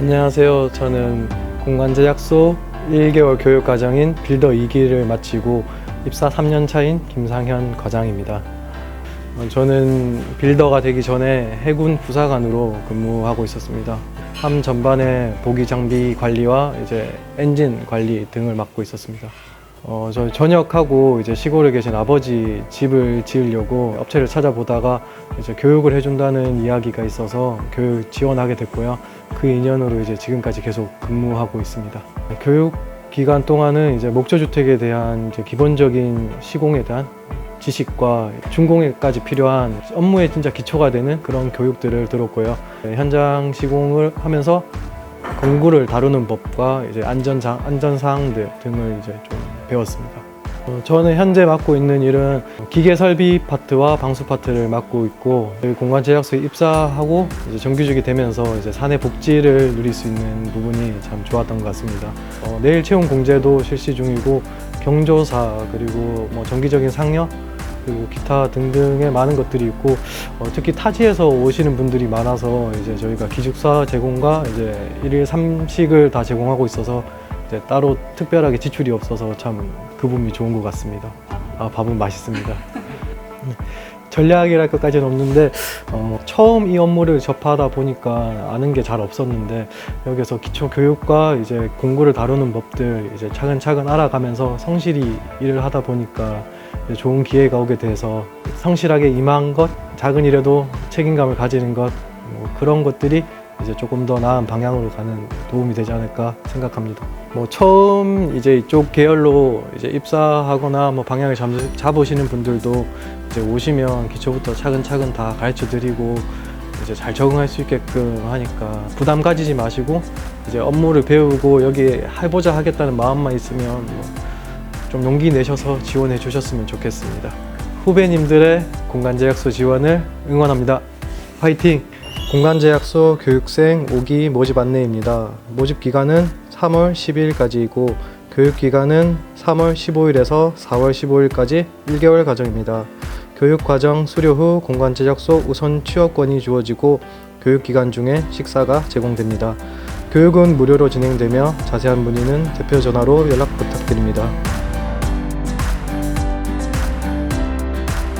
안녕하세요. 저는 공간제약소 1개월 교육 과정인 빌더 2기를 마치고 입사 3년 차인 김상현 과장입니다. 어, 저는 빌더가 되기 전에 해군 부사관으로 근무하고 있었습니다. 함 전반의 보기 장비 관리와 이제 엔진 관리 등을 맡고 있었습니다. 어, 저 전역하고 이제 시골에 계신 아버지 집을 지으려고 업체를 찾아보다가 이제 교육을 해준다는 이야기가 있어서 교육 지원하게 됐고요. 그 인연으로 이제 지금까지 계속 근무하고 있습니다. 교육 기간 동안은 이제 목조주택에 대한 이제 기본적인 시공에 대한 지식과 준공에까지 필요한 업무에 진짜 기초가 되는 그런 교육들을 들었고요. 네, 현장 시공을 하면서 공구를 다루는 법과 이제 안전사, 안전 사항들 등을 이제 좀 배웠습니다. 어, 저는 현재 맡고 있는 일은 기계 설비 파트와 방수 파트를 맡고 있고 공간 제약소에 입사하고 정규직이 되면서 이제 사내 복지를 누릴 수 있는 부분이 참 좋았던 것 같습니다. 어, 내일 채용 공제도 실시 중이고 경조사 그리고 뭐 정기적인 상여 그리고 기타 등등의 많은 것들이 있고 어, 특히 타지에서 오시는 분들이 많아서 이제 저희가 기숙사 제공과 이제 일일 삼식을 다 제공하고 있어서 따로 특별하게 지출이 없어서 참 그 부분이 좋은 것 같습니다. 아 밥은 맛있습니다. 네. 전략이랄 것까지는 없는데 어, 처음 이 업무를 접하다 보니까 아는 게 잘 없었는데 여기서 기초 교육과 이제 공구를 다루는 법들 이제 차근차근 알아가면서 성실히 일을 하다 보니까 좋은 기회가 오게 돼서 성실하게 임한 것 작은 일에도 책임감을 가지는 것 뭐 그런 것들이 이제 조금 더 나은 방향으로 가는 도움이 되지 않을까 생각합니다. 뭐 처음 이제 이쪽 계열로 이제 입사하거나 뭐 방향을 잡, 잡으시는 분들도 이제 오시면 기초부터 차근차근 다 가르쳐 드리고 이제 잘 적응할 수 있게끔 하니까 부담 가지지 마시고 이제 업무를 배우고 여기 해보자 하겠다는 마음만 있으면 뭐 좀 용기 내셔서 지원해 주셨으면 좋겠습니다. 후배님들의 공간 제약소 지원을 응원합니다. 화이팅! 공간제약소 교육생 5기 모집 안내입니다. 모집 기간은 3월 12일까지이고 교육 기간은 3월 15일에서 4월 15일까지 1개월 과정입니다. 교육 과정 수료 후 공간 제작소 우선 취업권이 주어지고 교육 기간 중에 식사가 제공됩니다. 교육은 무료로 진행되며 자세한 문의는 대표 전화로 연락 부탁드립니다.